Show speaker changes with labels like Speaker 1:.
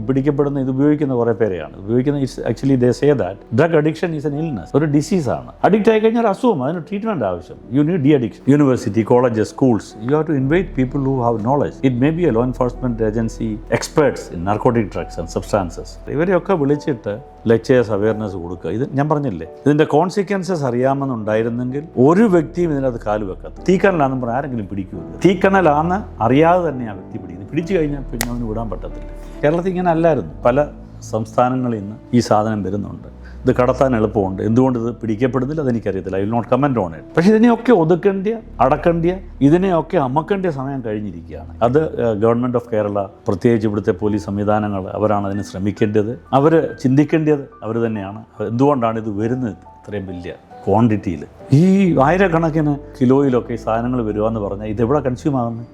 Speaker 1: പിടിക്കപ്പെടുന്ന ഇത് ഉപയോഗിക്കുന്ന കുറേ പേരെയാണ്. ഉപയോഗിക്കുന്ന it's actually they say that drug addiction is an illness ഒരു ആണ്. അഡിക്റ്റ് ആയി കഴിഞ്ഞാൽ അസുഖം അതിന് ട്രീറ്റ്മെന്റ് ആവശ്യം. You need de-addiction university colleges schools you have to invite people who have knowledge it may be a law enforcement agency experts in narcotic drugs and substances ഇവരെയൊക്കെ വിളിച്ചിട്ട് lectures awareness കൊടുക്കുക. ഇത് ഞാൻ പറഞ്ഞില്ലേ? ഇതിന്റെ കോൺസിക്വൻസസ് അറിയാമെന്നുണ്ടായിരുന്നെങ്കിൽ ഒരു വ്യക്തിയും ഇതിനകത്ത് കാൽ തീക്കണലാന്ന് പറഞ്ഞാൽ ആരെങ്കിലും പിടിക്കുക തീക്കനലാന്ന് അറിയാതെ തന്നെ ആ വ്യക്തി പിടിക്കുന്നത് പിടിച്ചു കഴിഞ്ഞാൽ പിന്നെ അവന് വിടാൻ പറ്റത്തില്ല. കേരളത്തിൽ ഇങ്ങനെ അല്ലായിരുന്നു. പല സംസ്ഥാനങ്ങളിൽ നിന്ന് ഈ സാധനം വരുന്നുണ്ട്. ഇത് കടത്താൻ എളുപ്പമുണ്ട്. എന്തുകൊണ്ട് ഇത് പിടിക്കപ്പെടുന്നില്ല അതെനിക്കറിയത്തില്ല. I will not comment on it പക്ഷേ ഇതിനെയൊക്കെ ഒതുക്കേണ്ടിയ അടക്കേണ്ടിയ ഇതിനെയൊക്കെ അമക്കേണ്ടിയ സമയം കഴിഞ്ഞിരിക്കുകയാണ്. അത് ഗവൺമെന്റ് ഓഫ് കേരള പ്രത്യേകിച്ച് ഇവിടുത്തെ പോലീസ് സംവിധാനങ്ങൾ അവരാണ് അതിന് ശ്രമിക്കേണ്ടത്. അവർ ചിന്തിക്കേണ്ടത് അവർ തന്നെയാണ്. എന്തുകൊണ്ടാണ് ഇത് വരുന്നത് ഇത്രയും വലിയ ക്വാണ്ടിറ്റിയിൽ ഈ ആയിരക്കണക്കിന് കിലോയിലൊക്കെ ഈ സാധനങ്ങൾ വരുക എന്ന് പറഞ്ഞാൽ ഇത് എവിടെ കൺസ്യൂം ആകുന്നത്